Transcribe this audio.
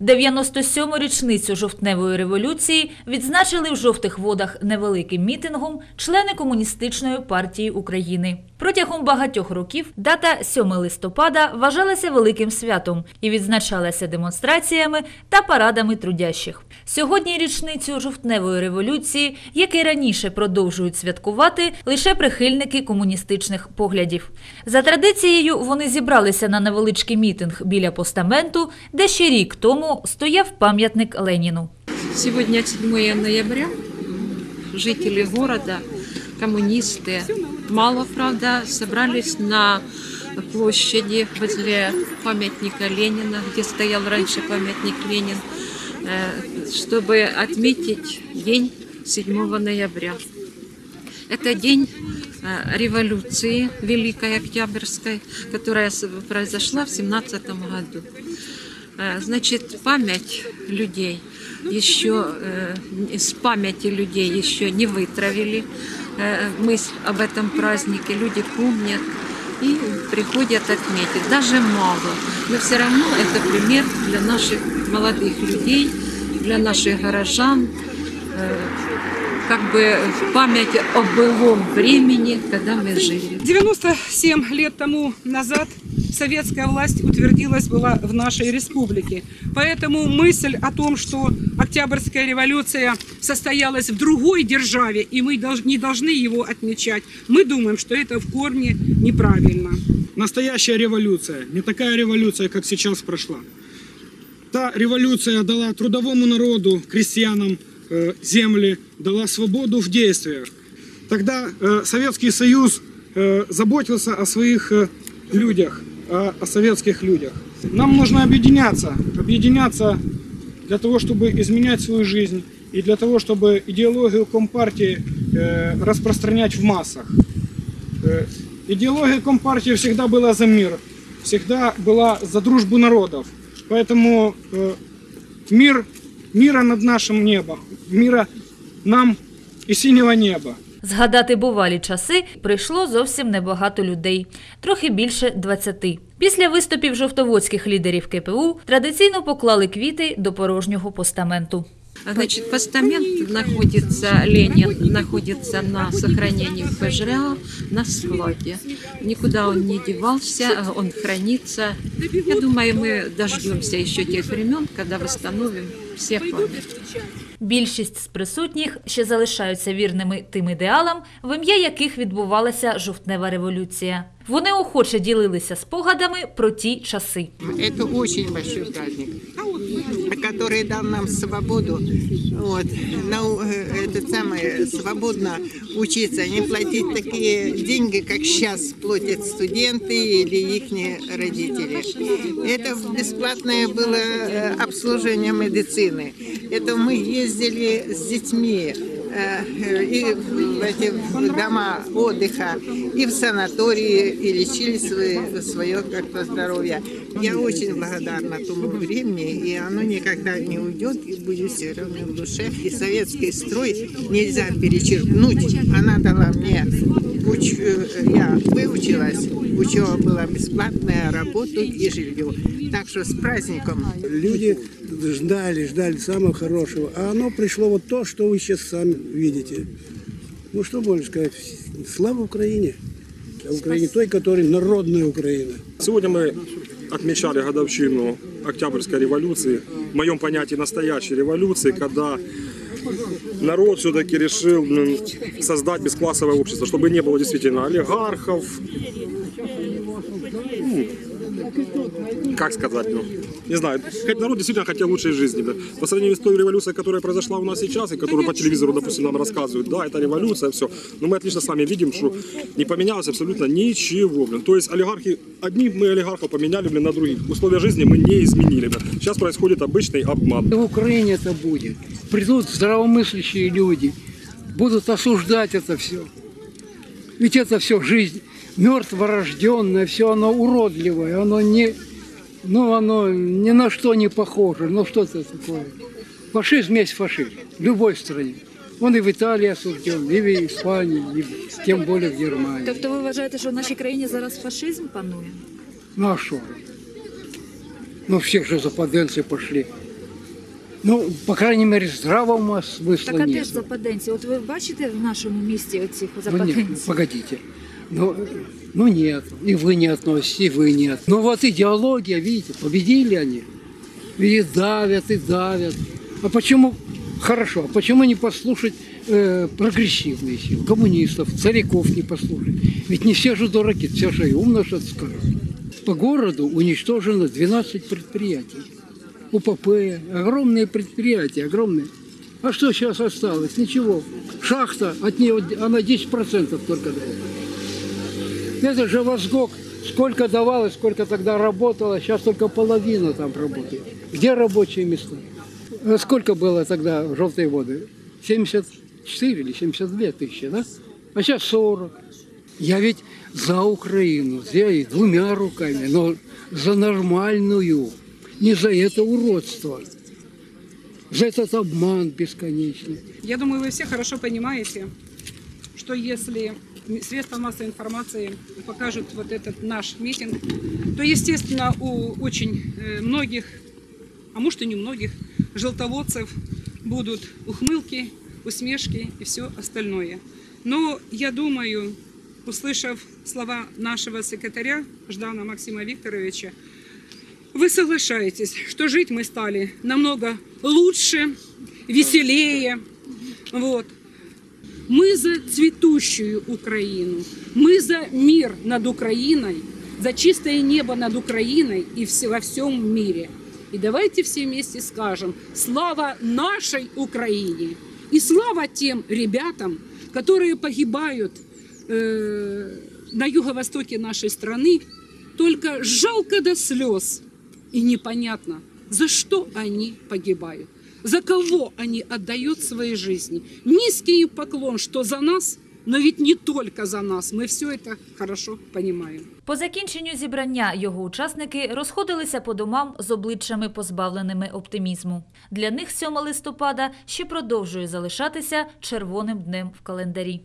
97-му річницю жовтневої революції відзначили в жовтих водах невеликим мітингом члени Комуністичної партії України. Протягом багатьох років дата 7 листопада вважалася великим святом і відзначалася демонстраціями та парадами трудящих. Сьогодні річницю жовтневої революції, як і раніше продовжують святкувати лише прихильники комуністичних поглядів. За традицією, вони зібралися на невеличкий мітинг біля постаменту, де ще рік тому стояв пам'ятник Леніну. Сегодня 7 ноября. Жители города, коммунисты, мало, правда, собрались на площади возле памятника Ленина, где стоял раньше памятник Ленин, чтобы отметить день 7 ноября. Это день революции Великой Октябрьской, которая произошла в 17 году. Э, Значит, память людей еще, э, с памяти людей еще не вытравили э, мысль об этом празднике. Люди помнят и приходят отметить. Даже мало. Но все равно это пример для наших молодых людей, для наших горожан. э, Как бы память о былом времени, когда мы жили. 97 лет тому назад советская власть утвердилась была в нашей республике. Поэтому мысль о том, что Октябрьская революция состоялась в другой державе, и мы не должны его отмечать, мы думаем, что это в корне неправильно. Настоящая революция, не такая революция, как сейчас прошла. Та революция дала трудовому народу, крестьянам э, земли, дала свободу в действиях. Тогда э, Советский Союз э, заботился о своих э, людях, о, советских людях. Нам нужно объединяться, объединяться для того, чтобы изменять свою жизнь и для того, чтобы идеологию Компартии э, распространять в массах. Э, Идеология Компартии всегда была за мир, всегда была за дружбу народов. Поэтому э, мир, мира над нашим небом, мира нам и синего неба. Згадати бувалі часи прийшло зовсім небагато людей, трохи більше 20. Після виступів жовтоводських лідерів КПУ традиційно поклали квіти до порожнього постаменту. Значит, постамент находится, Ленин находится на сохранении в ПЖРА на складе. Никуда он не девался, он хранится. Я думаю, мы дождемся еще тех времен, когда восстановим все памятники. Більшість з присутніх ще залишаються вірними тим ідеалам, в ім'я яких відбувалася жовтнева революція. Вони охоче ділилися спогадами про ті часи. Это очень большой праздник, который дал нам свободу, вот, на, э, это самое, свободно учиться, не платить такие деньги, как сейчас платят студенты или их родители. Это бесплатное было э, обслуживание медицины. Это мы ездили с детьми э, и в эти дома отдыха, и в санатории, и лечили свое, свое как-то здоровье. Я очень благодарна тому времени, и оно никогда не уйдет, и будет все равно в душе. И советский строй нельзя перечеркнуть. Она дала мне, уч- э, я выучилась, учеба была бесплатная, работу и жилье. Так что с праздником! Люди ждали, ждали самого хорошего. А оно пришло вот то, что вы сейчас сами видите. Ну что можно сказать? Слава Украине. А Украине той, которая народная Украина. Сегодня мы отмечали годовщину Октябрьской революции. В моем понятии настоящей революции, когда народ все-таки решил создать бесклассовое общество, чтобы не было действительно олигархов, ну, как сказать, ну, не знаю, хоть народ действительно хотел лучшей жизни. да. По сравнению с той революцией, которая произошла у нас сейчас, и которую по телевизору, допустим, нам рассказывают, да, это революция, все. Но мы отлично с вами видим, что не поменялось абсолютно ничего. Блин. То есть олигархи, одни мы олигархов поменяли блин, на других. Условия жизни мы не изменили. Блин. Сейчас происходит обычный обман. В Украине это будет. Придут здравомыслящие люди, будут осуждать это все. Ведь это все жизнь мертворожденное, все оно уродливое, оно не, ну, оно ни на что не похоже. Ну, что это такое? Фашизм есть фашизм в любой стране. Он и в Италии осужден, и в Испании, и в- тем более в Германии. Тобто ви вважаєте, що в нашій країні зараз фашизм панує? Ну а что? Ну все же западенцы пошли Ну, по крайней мере, здравого смысла Так а де нет. ж западенці? От ви бачите в нашому місті оцих Ну, нет, западенців? погодите. Ну, ну нет, и вы не относитесь, и вы нет. Ну вот идеология, видите, победили они. И давят, и давят. А почему, хорошо, а почему не послушать э, прогрессивные силы, коммунистов, царяков не послушать? Ведь не все же дураки, все же и умно что скажут. По городу уничтожено 12 предприятий. УПП, огромные предприятия, огромные. А что сейчас осталось? Ничего. Шахта, от нее она 10% только дает. Это же Возгок сколько давалось, сколько тогда работало, сейчас только половина там работает. Где рабочие места? Э, Сколько было тогда в желтые воды? 74 или 72 тысячи, да? А сейчас 40. Я ведь за Украину, я и двумя руками, но за нормальную, не за это уродство, за этот обман бесконечный. Я думаю, вы все хорошо понимаете, что если средства массовой информации покажут вот этот наш митинг, то, естественно, у очень э, многих, а может и не многих, желтоводцев будут ухмылки, усмешки и все остальное. Но я думаю, услышав слова нашего секретаря Ждана Максима Викторовича, вы соглашаетесь, что жить мы стали намного лучше, веселее. Вот. Мы за цветущую Украину, мы за мир над Украиной, за чистое небо над Украиной и во всем мире. И давайте все вместе скажем «Слава нашей Украине!» и слава тем ребятам, которые погибают э, на юго-востоке нашей страны, только жалко до слез и непонятно, за что они погибают, за кого они отдают свои жизни. Низкий поклон, что за нас, но ведь не только за нас, мы все это хорошо понимаем. По закінченню зібрання його учасники розходилися по домам з обличчями позбавленими оптимізму. Для них 7 листопада ще продовжує залишатися червоним днем в календарі.